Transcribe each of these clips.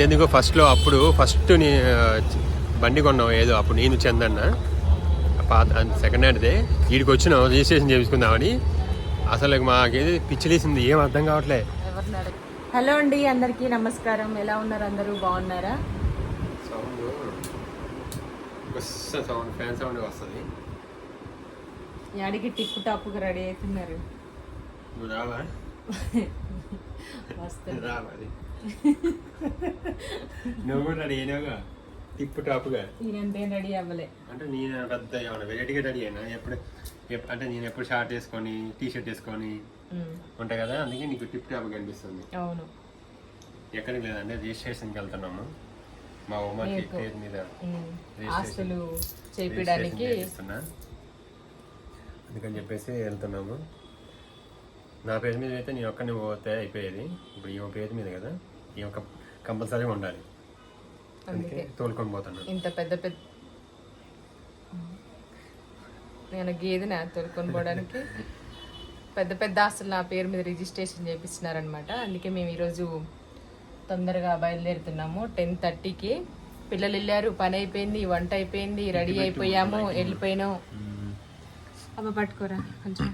అంతెందుకు ఫస్ట్లో అప్పుడు ఫస్ట్ నీ బండి కొన్నావు ఏదో అప్పుడు నేను చందన్న పాత సెకండ్ హ్యాండ్దే వీడికి వచ్చినావు రిజిస్ట్రేషన్ చేయించుకుందామని అసలు మాకేది పిచ్చిలేసింది ఏం అర్థం కావట్లే. హలో అండి అందరికీ నమస్కారం. ఎలా ఉన్నారు అందరూ? బాగున్నారా? సౌండ్ సౌండ్ ఫ్యాన్ సౌండ్ వస్తుంది. యాడికి టిప్ టాప్గా రెడీ అవుతున్నారు. రావా? వస్తుంది. నువ్వు కూడా రెడీ అయినావుగా టిప్ టాప్గా? ఈయనంతేం రెడీ అవ్వలే. అంటే నేను పెద్ద ఏమన్నా వెరైటీగా రెడీ అయినా? ఎప్పుడు ఎప్- అంటే నేను ఎప్పుడు షార్ట్ వేసుకొని టీ షర్ట్ వేసుకొని ఉంటాయి కదా? అందుకే నీకు టిప్ టాప్గా అనిపిస్తుంది అవును. ఎక్కడికి లేదంటే రిజిస్ట్రేషన్కి వెళ్తున్నాము. మా ఉమ్మకి మీకు. పేరు మీద. ఆస్తులు చేపించడానికి. అందుకని చెప్పేసి వెళ్తున్నాము. నా పేరు మీద అయితే నేను ఒక్కడిని పోతే అయిపోయేది. ఇప్పుడు ఈమె పేరు మీద కదా? ఈమె కంపల్సరీగా ఉండాలి. అందుకే అందుకే. తోలుకొని పోతున్నాను. ఇంత పెద్ద పెద్ద నేను గేదెన తోలుకొని పోవడానికి పెద్ద పెద్ద ఆస్తులు నా పేరు మీద రిజిస్ట్రేషన్ చేపిస్తున్నారనమాట అందుకే మేము ఈరోజు తొందరగా బయలుదేరుతున్నాము. టెన్ థర్టీకి పిల్లలు వెళ్ళారు పని అయిపోయింది వంట అయిపోయింది రెడీ అయిపోయాము వెళ్ళిపోయినాం. అమ్మ పట్టుకోరా కొంచెం.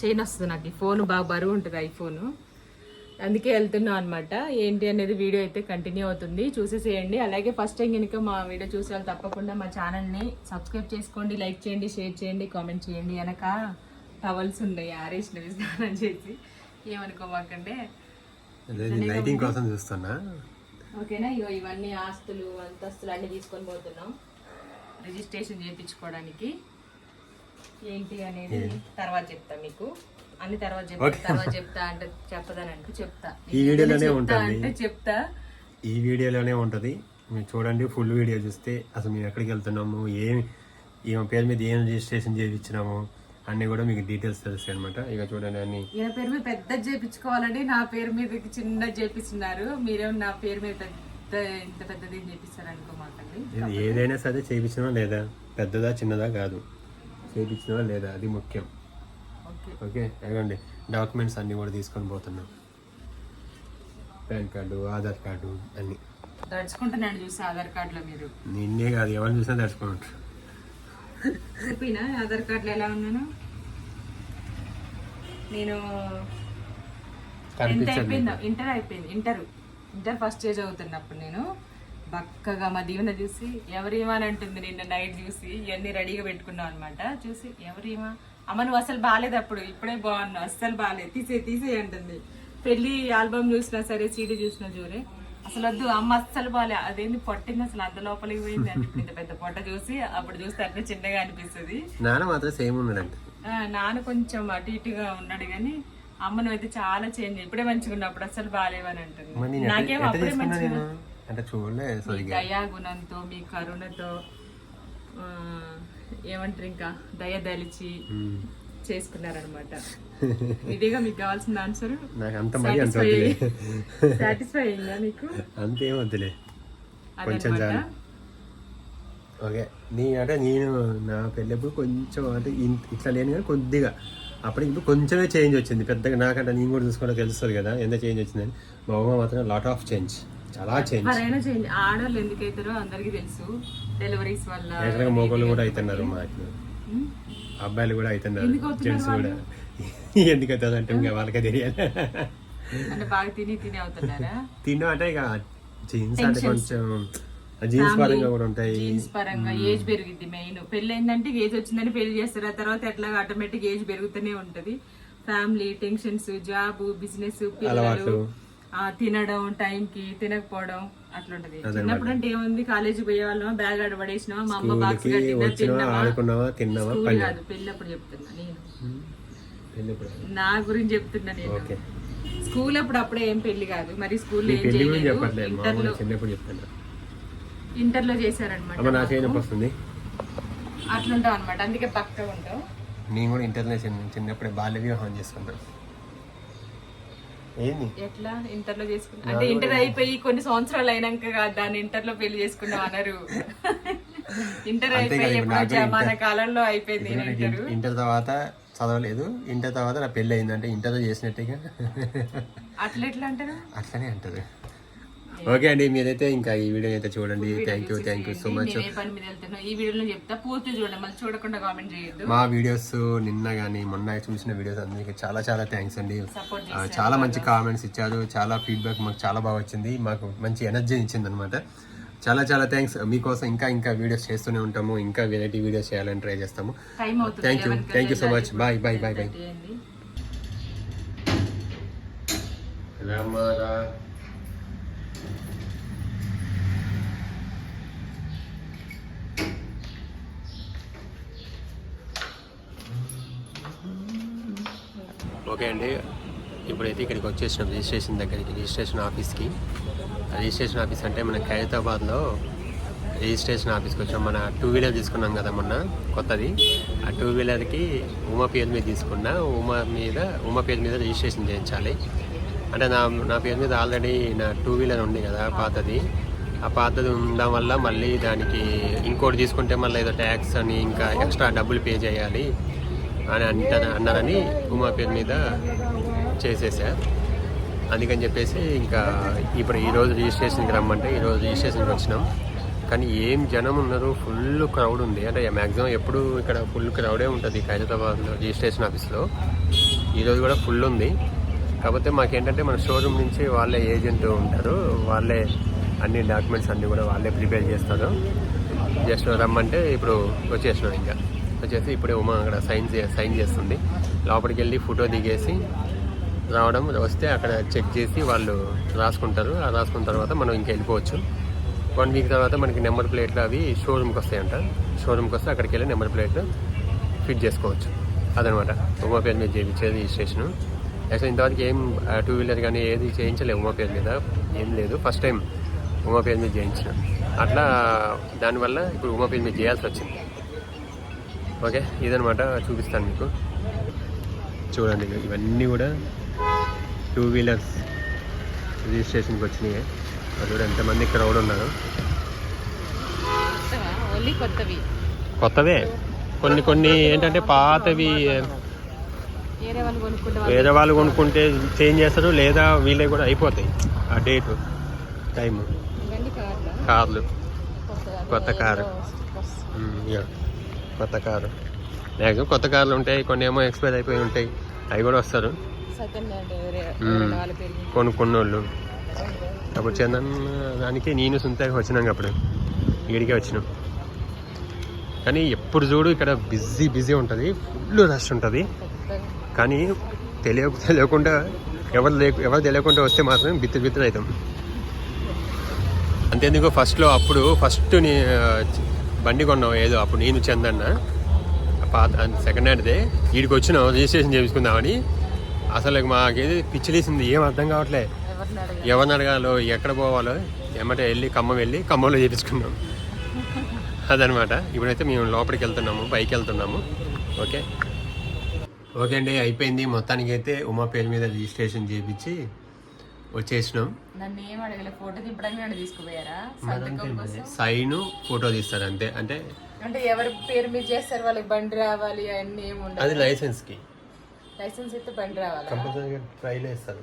చైన్ వస్తుంది నాకు ఈ ఫోన్ బాగా బరువు ఉంటుంది ఐఫోను. అందుకే వెళ్తున్నాం అనమాట ఏంటి అనేది వీడియో అయితే కంటిన్యూ అవుతుంది. చూసేసేయండి. అలాగే ఫస్ట్ టైం కనుక మా వీడియో చూసే తప్పకుండా మా ఛానల్ని సబ్స్క్రైబ్ చేసుకోండి లైక్ చేయండి షేర్ చేయండి కామెంట్ చేయండి. వెనక టవల్స్ ఉన్నాయి ఆరేసినవి స్నానం చేసి. ఏమనుకోమాకండి? లైటింగ్ కోసం చూస్తున్నా. ఓకేనా? ఇగో ఇవన్నీ ఆస్తులు అంతస్తులు అన్ని తీసుకొని పోతున్నాం. రిజిస్ట్రేషన్ చేయించుకోవడానికి. ఏంటి అనేది తర్వాత చెప్తా మీకు. అన్ని తర్వాత చెప్తా తర్వాత చెప్తా అంటే చెప్పదానంటే చెప్తా. ఈ వీడియోలోనే ఉంటుంది. అంటే చెప్తా. ఈ వీడియోలోనే ఉంటుంది. మీరు చూడండి ఫుల్ వీడియో చూస్తే అసలు మేము ఎక్కడికి వెళ్తున్నాము ఏమి ఈమె పేరు మీద ఏం రిజిస్ట్రేషన్ చేయించినాము అన్నీ కూడా మీకు డీటెయిల్స్ తెలుస్తాయి అనమాట ఇక చూడండి అన్ని. ఈయన పేరు మీద పెద్ద చేపించుకోవాలండి. నా పేరు మీద చిన్న చేపిస్తున్నారు. మీరేమో నా పేరు మీద పెద్ద ఇంత పెద్దది చేపిస్తారు అనుకోమాకండి ఇది ఏదైనా సరే చేయించినా లేదా? పెద్దదా చిన్నదా కాదు. చేయించినా లేదా? అది ముఖ్యం. ఓకే అడగండి డాక్యుమెంట్స్ అన్నీ కూడా తీసుకొని పోతున్నాం. పాన్ కార్డు ఆధార్ కార్డు అన్నీ. దడుచుకుంటున్నాడు చూసి ఆధార్ కార్డులో మీరు. నిన్నే కాదు ఎవరిని చూసినా తెచ్చుకుంటారు చూపినా ఆధార్ కార్డులో ఎలా ఉన్నాను? నేను టెన్త్ అయిపోయింది ఇంటర్ అయిపోయింది ఇంటర్. ఇంటర్ ఫస్ట్ ఇయర్ చదువుతున్నప్పుడు నేను బక్కగా మా దీవెన చూసి ఎవరేమని అంటుంది నిన్న నైట్ చూసి ఇవన్నీ రెడీగా పెట్టుకున్నాం అనమాట చూసి ఎవరేమా? అమ్మ నువ్వు అసలు బాగాలేదు అప్పుడు ఇప్పుడే బాగున్నావు అస్సలు బాగాలేదు తీసే తీసే అంటుంది. పెళ్ళి ఆల్బమ్ చూసినా సరే సీడీ చూసినా చూరే అసలు వద్దు అమ్మ అస్సలు బాగాలే అదేంది పొట్టింది అసలు అంత లోపలికి పోయింది అంటే ఇంత పెద్ద పొట్ట చూసి అప్పుడు చూస్తే అట్లా చిన్నగా అనిపిస్తుంది. నాన్న మాత్రం సేమ్ ఉన్నాడంట. ఆ, నాన్న కొంచెం అటు ఇటుగా ఉన్నాడు కానీ అమ్మ అయితే చాలా చేంజ్ ఇప్పుడే మంచిగా ఉన్నప్పుడు అసలు బాగాలేవని అంటుంది. మరి నేను ఎట్ట- నాకేం ఎట్ట అప్పుడే మంచిగా అంటే చూడలే మీ సరిగ్గా. దయా గుణంతో మీ కరుణతో ఏమంటారు ఇంకా? దయ దలిచి. చేసుకున్నారనమాట. ఇదేగా మీకు కావాల్సిన ఆన్సర్ నాకు అంత మరీ అంత వద్దులే. సాటిస్ఫై అయిందా మీకు? అంతేం వద్దులే. కొంచెం చాలు. ఓకే. నీ అంటే నేను నా పెళ్ళప్పుడు కొంచెం అంటే ఇట్లా లేని కానీ కొద్దిగా. అప్పుడు ఇప్పుడు కొంచెమే చేంజ్ వచ్చింది. పెద్దగా నాకంటే నేను కూడా చూసుకుంటే తెలుస్తుంది కదా ఎంత చేంజ్ వచ్చిందని. మా అమ్మ మాత్రం లాట్ ఆఫ్ చేంజ్ చాలా చేంజ్ ఎవరైనా చేంజ్. ఆడవాళ్ళు ఎందుకు అవుతారో అందరికీ తెలుసు. డెలివరీస్ వల్ల యాక్చువల్గా మోగోళ్ళు కూడా అవుతున్నారు మాకు అబ్బాయిలు కూడా అవుతున్నారు జెంట్స్ కూడా. ఎందుకు అవుతుంది అంటే ఇంకా వాళ్ళకే తెలియాలి. అంటే బాగా తిని తిని అవుతున్నారా? తిన్నా అంటే ఇక జీన్స్ అంటే కొంచెం జీన్స్ పరంగా కూడా ఉంటాయి. జీన్స్ పరంగా ఏజ్ పెరిగిద్ది మెయిన్ పెళ్ళి ఏంటంటే ఏజ్ వచ్చిందని పెళ్ళి చేస్తారు. ఆ తర్వాత ఎట్లా ఆటోమేటిక్ ఏజ్ పెరుగుతూనే ఉంటది. ఫ్యామిలీ టెన్షన్స్ జాబ్ బిజినెస్ పిల్లలు తినడం టైం కి తినకపోవడం అట్లుంటది. చిన్నప్పుడు అంటే ఏముంది కాలేజీ పోయే వాళ్ళం బ్యాగ్ ఆడబడేసినావా మా అమ్మ బాక్స్ తిన్నావా? ఆడుకున్నావా తిన్నావా స్కూల్ పని కాదు పెళ్ళి అప్పుడు చెప్తున్నా నేను. నా గురించి చెప్తున్నా నేను. స్కూల్ అప్పుడు అప్పుడే ఏం పెళ్ళి కాదు మరి స్కూల్లో ఏం చేయలేదు. చెప్పట్లేదు ఇంటర్ మామూలు లో చిన్నప్పుడు చెప్తాను ఇంటర్లో చేశారనమాట అట్లుంటాం అనమాట అందుకే పక్కగా ఉంటాం నేను కూడా ఇంటర్నేషనల్ చిన్నప్పుడే బాల్య వివాహం చేసుకున్నాను ఏంది? ఎట్లా? ఇంటర్లో చేసుకున్నా అంటే ఇంటర్ అయిపోయి కొన్ని సంవత్సరాలు అయినాక దాన్ని ఇంటర్లో పెళ్ళి చేసుకున్నాం అనరు. ఇంటర్ అయిపోయి మన కాలంలో అయిపోయింది ఇంటర్. తర్వాత చదవలేదు. ఇంటర్ తర్వాత నా పెళ్ళి అయిందంటే ఇంటర్ చేసినట్టుగా అట్లా ఎట్లా అంటారు? అట్లనే అంటారు ఓకే అండి మీరైతే ఇంకా ఈ వీడియో అయితే చూడండి. Thank you thank you so much నేను ఏ పని మీద వెళ్తున్నా. ఈ వీడియోలో చెప్తా పూర్తి చూడండి. మళ్ళీ చూడకుండా కామెంట్ చేయొద్దు. మా వీడియోస్ నిన్న కానీ మొన్న చూసిన వీడియోస్ అందరికీ చాలా చాలా థ్యాంక్స్ అండి. చాలా మంచి కామెంట్స్ ఇచ్చారు. చాలా ఫీడ్బ్యాక్ మాకు చాలా బాగా వచ్చింది. మాకు మంచి ఎనర్జీ ఇచ్చింది అనమాట చాలా చాలా థ్యాంక్స్ మీకోసం ఇంకా ఇంకా వీడియోస్ చేస్తూనే ఉంటాము. ఇంకా వెరైటీ వీడియోస్ చేయాలని ట్రై చేస్తాము. Thank you thank you so much bye bye bye bye okay అండి. ఇప్పుడైతే ఇక్కడికి వచ్చేసినాం. రిజిస్ట్రేషన్ దగ్గరికి రిజిస్ట్రేషన్ ఆఫీస్కి. రిజిస్ట్రేషన్ ఆఫీస్ అంటే మన ఖైరతాబాద్లో రిజిస్ట్రేషన్ ఆఫీస్కి వచ్చాం. మన టూ వీలర్ తీసుకున్నాం కదా మొన్న కొత్తది. ఆ టూ వీలర్కి ఉమా పేరు మీద తీసుకున్నా ఉమా మీద ఉమా పేరు మీద రిజిస్ట్రేషన్ చేయించాలి. అంటే నా నా పేరు మీద ఆల్రెడీ నా టూ వీలర్ ఉంది కదా పాతది. ఆ పాతది ఉండడం వల్ల మళ్ళీ దానికి ఇంకోటి తీసుకుంటే మళ్ళీ ఏదో ట్యాక్స్ అని ఇంకా ఎక్స్ట్రా డబ్బులు పే చేయాలి. అని అంట అన్నారని ఉమా పేరు మీద చేసేసా అందుకని చెప్పేసి ఇంకా ఇప్పుడు ఈరోజు రిజిస్ట్రేషన్కి రమ్మంటే ఈరోజు రిజిస్ట్రేషన్కి వచ్చినాం. కానీ ఏం జనం ఉన్నారు? ఫుల్ క్రౌడ్ ఉంది. అంటే మ్యాక్సిమం ఎప్పుడు ఇక్కడ ఫుల్ క్రౌడే ఉంటుంది హైదరాబాద్లో రిజిస్ట్రేషన్ ఆఫీస్లో. ఈరోజు కూడా ఫుల్ ఉంది. కాకపోతే మాకేంటంటే మన షోరూమ్ నుంచి వాళ్ళే ఏజెంట్ ఉంటారు. వాళ్ళే అన్ని డాక్యుమెంట్స్ అన్నీ కూడా వాళ్ళే ప్రిపేర్ చేస్తారు. జస్ట్ రమ్మంటే ఇప్పుడు వచ్చేసినాం ఇంకా. వచ్చేసి ఇప్పుడే ఉమా అక్కడ సైన్ చే సైన్ చేస్తుంది. లోపలికి వెళ్ళి ఫోటో దిగేసి రావడం వస్తే అక్కడ చెక్ చేసి వాళ్ళు రాసుకుంటారు. ఆ రాసుకున్న తర్వాత మనం ఇంకా వెళ్ళిపోవచ్చు. వన్ వీక్ తర్వాత మనకి నెంబర్ ప్లేట్లు అవి షోరూమ్కి వస్తాయంట. షోరూమ్కి వస్తే అక్కడికి వెళ్ళి నెంబర్ ప్లేట్ ఫిట్ చేసుకోవచ్చు. అదనమాట. ఉమా పేరు మీద చేయించేది రిజిస్ట్రేషన్ యాక్చువల్ ఇంతవరకు ఏం టూ వీలర్ కానీ ఏది చేయించలేదు ఉమా పేరు మీద. ఏం లేదు. ఫస్ట్ టైం ఉమా పేరు మీద చేయించిన. అట్లా దానివల్ల ఇప్పుడు ఉమా పేరు మీద చేయాల్సి వచ్చింది. ఓకే ఇదనమాట చూపిస్తాను మీకు. చూడండి ఇవన్నీ కూడా టూ వీలర్స్ రిజిస్ట్రేషన్కి వచ్చినాయి. అది కూడా ఎంతమంది క్రౌడ్ ఉన్నారు. కొత్తవా. కొన్ని కొన్ని ఏంటంటే పాతవి వేరే వాళ్ళు కొనుక్కుంటే చేంజ్ చేస్తారు లేదా వీళ్ళే కూడా అయిపోతాయి ఆ డేటు టైము కార్లు? కొత్త కారు. కొత్త కారు. మ్యాక్సిమం కొత్త కార్లు ఉంటాయి కొన్ని ఏమో ఎక్స్పైర్ అయిపోయి ఉంటాయి. అవి కూడా వస్తారు. కొనుక్కున్న వాళ్ళు అప్పుడు చందన్ దానికి నేను సుంతకి వచ్చినాం అప్పుడు. ఈడికే వచ్చినాం. కానీ ఎప్పుడు చూడు ఇక్కడ బిజీ బిజీ ఉంటుంది. ఫుల్ రష్ ఉంటుంది. కానీ తెలియ తెలియకుండా ఎవరు లేక ఎవరు తెలియకుండా వస్తే మాత్రం బిత్తిరి బిత్తిరి అవుతాం. అంతేందుకు ఫస్ట్లో అప్పుడు ఫస్ట్ బండి కొన్నావు ఏదో అప్పుడు నేను చందన్న. పాత సెకండ్ హ్యాండ్దే వీడికి వచ్చినాం రిజిస్ట్రేషన్ చేయించుకుందామని అసలు మాకేది పిచ్చిలేసింది ఏం అర్థం కావట్లే. ఎవరిని అడగాలి? ఎక్కడ పోవాలో ఏమంటే వెళ్ళి ఖమ్మం వెళ్ళి ఖమ్మంలో చేపించుకున్నాం. అదనమాట. ఇప్పుడైతే మేము లోపలికి వెళ్తున్నాము బైక్ వెళ్తున్నాము. ఓకే? ఓకే అండి అయిపోయింది. మొత్తానికి అయితే ఉమా పేరు మీద రిజిస్ట్రేషన్ చేయించి వచ్చేసినాం. నన్ను ఏం అడగలే ఫోటో దింపడానికి నన్ను తీసుకుపోయారా? సంతకం కోసం? సైన్ ఫోటో తీస్తారు అంతే. అంటే అంటే ఎవరి పేరు మీద చేస్తారు వాళ్ళకి బండి రావాలి అవన్నీ ఏమి ఉండదు అది లైసెన్స్కి. లైసెన్స్ అయితే బండి రావాలా? కంపల్సరీగా ట్రైల్ వేస్తారు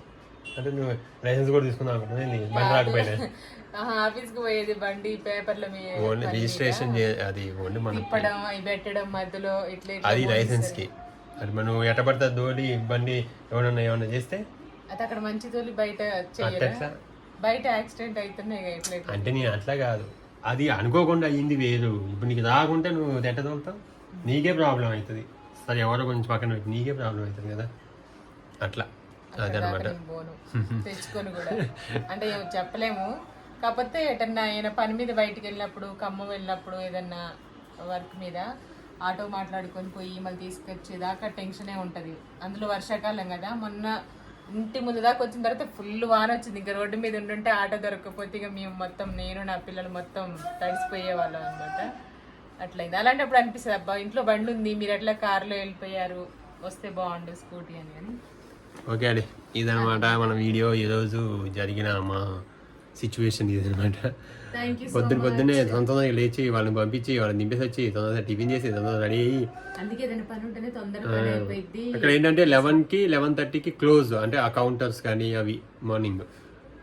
అంటే నువ్వు లైసెన్స్ కూడా తీసుకుందాం ఏంది? బండి రాకపోయినా. ఆహా, ఆఫీస్కి పోయేది బండి పేపర్ల మీద ఓన్లీ రిజిస్ట్రేషన్ అది ఓన్లీ మనం తిప్పడం పెట్టడం మధ్యలో ఇట్లా అది లైసెన్స్కి. అది మనం ఎట్ట పడితే దోడి బండి ఏమన్నా ఏమన్నా చేస్తే అది అక్కడ మంచి తోలి బయట బయట యాక్సిడెంట్ అవుతున్నాయి ఇట్లా. అంటే నేను అట్లా కాదు. అది అనుకోకుండా అయ్యింది వేరు. ఇప్పుడు నీకు రాకుంటే నువ్వు ఎట్ట తోలుతావు? నీకే ప్రాబ్లం అవుతుంది. సరే ఎవరో కొంచెం పక్కన పెట్టి నీకే ప్రాబ్లం అవుతుంది కదా? అట్లా. అదనమాట తెచ్చుకొని కూడా. అంటే ఏం చెప్పలేము. కాకపోతే ఎటన్నా ఆయన పని మీద బయటికి వెళ్ళినప్పుడు ఖమ్మం వెళ్ళినప్పుడు ఏదన్నా వర్క్ మీద ఆటో మాట్లాడుకొని పోయి మళ్ళీ తీసుకొచ్చేదాకా టెన్షనే ఉంటుంది. అందులో వర్షాకాలం కదా. మొన్న ఇంటి ముందు దాకా వచ్చిన తర్వాత ఫుల్ వాన వచ్చింది. ఇంకా రోడ్డు మీద ఉండుంటే ఆటో దొరకకపోతే ఇక మేము మొత్తం నేను నా పిల్లలు మొత్తం తడిసిపోయే వాళ్ళం అనమాట అట్లయింది. అలాంటప్పుడు అనిపిస్తుంది అబ్బా ఇంట్లో బండి ఉంది మీరు అట్లా కారులో వెళ్ళిపోయారు? వస్తే బాగుండు స్కూటీ అని. కానీ ఓకే అండి. ఇదనమాట మన వీడియో. ఈరోజు జరిగిన మా సిచ్యువేషన్ థ్యాంక్ యూ పొద్దున పొద్దున్నే తొందరగా లేచి వాళ్ళని పంపించి వాళ్ళని దింపేసి వచ్చి తొందరగా టిఫిన్ చేసి తొందరగా రెడీ అయ్యి. అక్కడ ఏంటంటే లెవెన్కి లెవెన్ థర్టీకి క్లోజ్ అంటే ఆ కౌంటర్స్ కానీ అవి మార్నింగ్.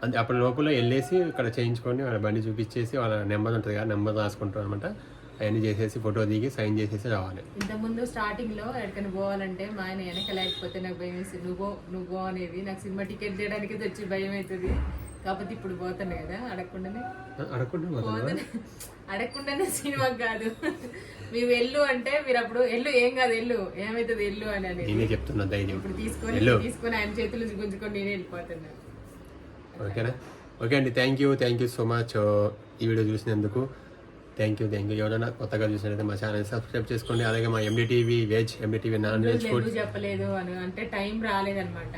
అంతే అప్పటి లోపల వెళ్ళేసి ఇక్కడ చేయించుకొని వాళ్ళ బండి చూపించేసి వాళ్ళ నెంబర్ ఉంటుంది కదా నెంబర్ రాసుకుంటారు అనమాట. అవన్నీ చేసేసి ఫోటో దిగి సైన్ చేసేసి రావాలి. ఇంతకుముందు స్టార్టింగ్లో ఎక్కడికైనా పోవాలంటే మా ఆయన వెనక లేకపోతే నాకు భయం వేసి నువ్వు నువ్వు అనేది. నాకు సినిమా టికెట్ చేయడానికి తెచ్చి భయం అవుతుంది. కాకపోతే ఇప్పుడు పోతాను కదా? అడగకుండానే? అడగకుండా అడగకుండానే సినిమా కాదు. మీరు వెళ్ళు అంటే మీరు అప్పుడు ఎల్లు ఏం కాదు ఎల్లు ఏమవుతుంది ఎల్లు అని అనేది. నేనే చెప్తున్నా ధైర్యం. ఇప్పుడు తీసుకొని వెళ్ళు. తీసుకొని ఆయన చేతులు గుంజుకొని నేనే వెళ్ళిపోతున్నా. ఓకేనా? ఓకే అండి. Thank you. Thank you so much ఈ వీడియో చూసినందుకు. థ్యాంక్ యూ థ్యాంక్ యూ ఎవరైనా కొత్తగా చూసినట్లయితే మా ఛానల్ సబ్స్క్రైబ్ చేసుకోండి. అలాగే మా MDTV veg MDTV non veg food చెప్పలేదు అని అంటే టైం రాలేదన్నమాట.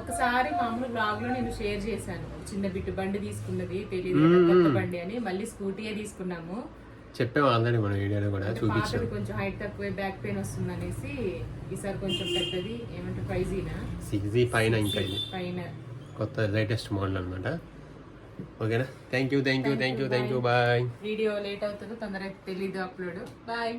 ఒకసారి మామూలు బ్లాగ్లో నేను షేర్ చేశాను. చిన్న బిట్టు బండి తీసుకున్నది తెలియదు కొత్త బండి అని. మళ్ళీ స్కూటీయే తీసుకున్నాము. చెప్పాము ఆల్రెడీ మన వీడియోలో కూడా చూపించాం కొంచెం హైట్ తక్కువ బ్యాక్ పెయిన్ వస్తుంది అనేసి ఈసారి కొంచెం పెద్దది ఏమంటే ప్రైజీనా సిక్స్ పైన ఇంకా ఇది పైన కొత్త లేటెస్ట్ మోడల్ అనమాట ఓకేనా? Thank you thank you thank you thank you bye video late అవుతుందో తొందరగా తెలీదు అప్లోడ్ బాయ్